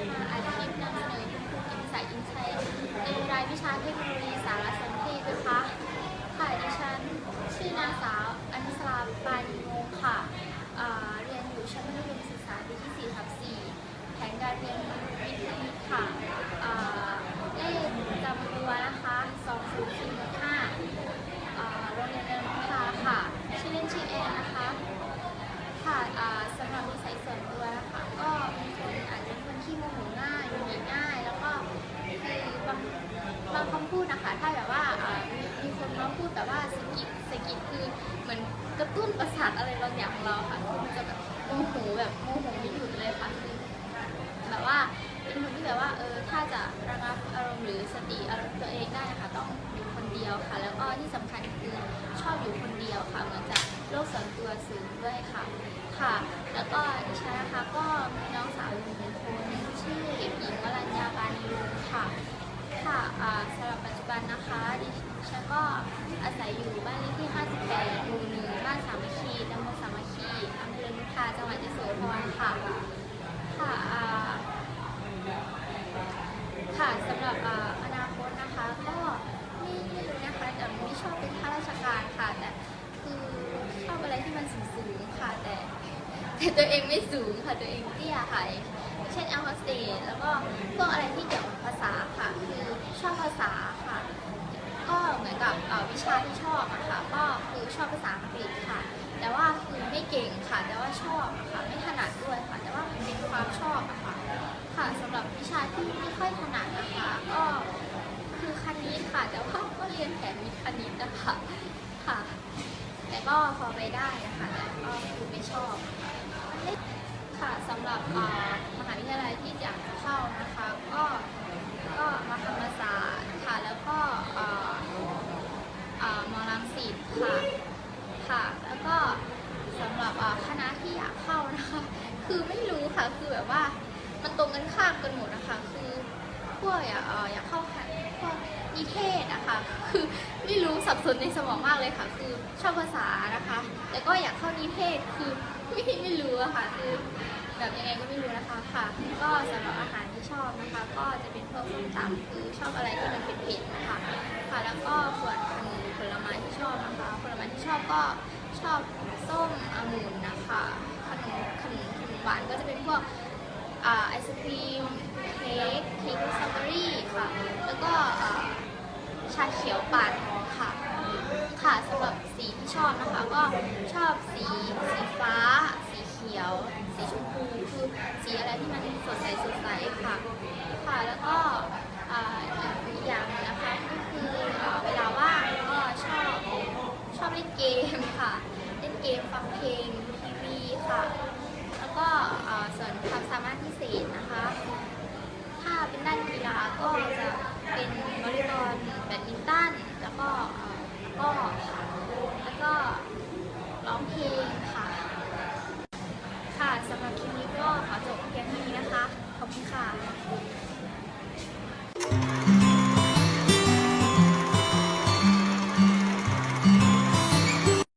ฒนาอาชีพนำเสนอยุคภูมิสายอินชัยเรียนรายวิชาเทคโนโลยีสารส ถ้าแบบว่ามีคนมาพูดแต่ว่าสะกิดสะกิดคือเหมือนกระตุ้นประสาทอะไรบางอย่างของเราค่ะคือมันจะแบบโมโหแบบโมโหไม่หยุดเลยค่ะคือแบบว่าเป็นคนที่แบบว่าเออถ้าจะระงับอารมณ์หรือสติอารมณ์ตัวเองได้นะคะต้องอยู่คนเดียวค่ะ แล้วก็ที่สำคัญคือชอบอยู่คนเดียวค่ะเหมือนจะโลกส่วนตัวสูงด้วยค่ะค่ะ แล้วก็ดิฉันนะคะก็มีน้องสาวอยู่หนึ่งคนชื่อเด็กหญิงวรัญญาบานีวงศ์ค่ะค่ะันนะคะดิฉันก็อาศัยอยู่บ้านเลขที่ 58หมู่หนึ่งบ้านสามัคคีตำบลสามัคคีอำเภอลุทาจังหวัดยโสธรค่ะ ค่ะค่ะสำหรับอนาคตนะคะก็ไม่ไม่รู้นะคะแต่ไม่ชอบเป็นข้าราชการค่ะ แต่คือชอบอะไรที่มันสูงๆค่ะ แต่แต่ตัวเองไม่สูงค่ะตัวเองเตี้ยค่ะเช่นแอลโฮสเตสแล้วก็พวกอะไรที่เกี่ยวกับภาษาค่ะ คือชอบภาษาค่ะ ก็เหมื อ่อวิชาที่ชอบอะค่ะก็คือชอบภาษาอังกฤษค่ะ แต่ว่าคือไม่เก่งค่ะ แต่ว่าชอบอะค่ะไม่ถนัดด้วยค่ะ แต่ว่ามันเป็นความชอบอะค่ะค่ะสำหรับวิชาที่ไม่ค่อยถนัดนะคะก็คือคณิตค่ะ แต่ว่าก็เรียนแถมวิทย์คณิตนะคะค่ะ แต่ก็พอไปได้นะคะแต่ก็คือไม่ชอบค่ะค่ะสำหรับอ่อมหาวิทยาลัยที่อยากจะเข้านะคะ ก็ก็มาธรรมศาสตร์ค่ะ แล้วก็เอ่อเอ่อิตค่ะค่ะ แล้วก็สำหรับอ่อคณะที่อยากเข้านะคะ คือไม่รู้ค่ะคือแบบว่ามันตรงกันข้ามกันหมดนะคะคือพวกอยากเอ่ออยากเข้าคณะพวกนิเทศนะคะคือไม่รู้สับสนในสมองมากเลยค่ะ คือชอบภาษานะคะ แต่ก็อยากเข้านิเทศคือไม่ไม่รู้อะค่ะคือแบบยังไงก็ไม่รู้นะคะค่ะก็สำหรับอาหารที่ชอบนะคะ ก็จะเป็นพวกส้มตำคือชอบอะไรที่มันเผ็ดๆนะคะค่ะแล้วก็ส่วน ชอบก็ชอบส้มองุ่นนะคะขนมขนมขนมหวานก็จะเป็นพวกไอศครีมเค้กเค้กสตรอเบอรี่ค่ะ แล้วก็ชาเขียวปาดหอมค่ะ ค่ะสำหรับสีที่ชอบนะคะ ก็ชอบสีสีฟ้า สีเขียว สีชมพูคือสีอะไรที่มันสดใสสดใสค่ะ ค่ะแล้วก็อ่าอีกอย่างหนึงนะคะก็คืออ่าเวลาว่างก็ชอบชอบเล่นเกมค่ะ เล่นเกมฟังเพลงดูทีวีค่ะ แล้วก็อ่าส่วนความสามารถพิเศษนะคะ ถ้าเป็นด้านกีฬาก็จะเป็นวอลเลย์บอลแบดมินตัน แล้วก็เอ่อก็ค่ะแล้วก็ร้องเพลงค่ะ ค่ะ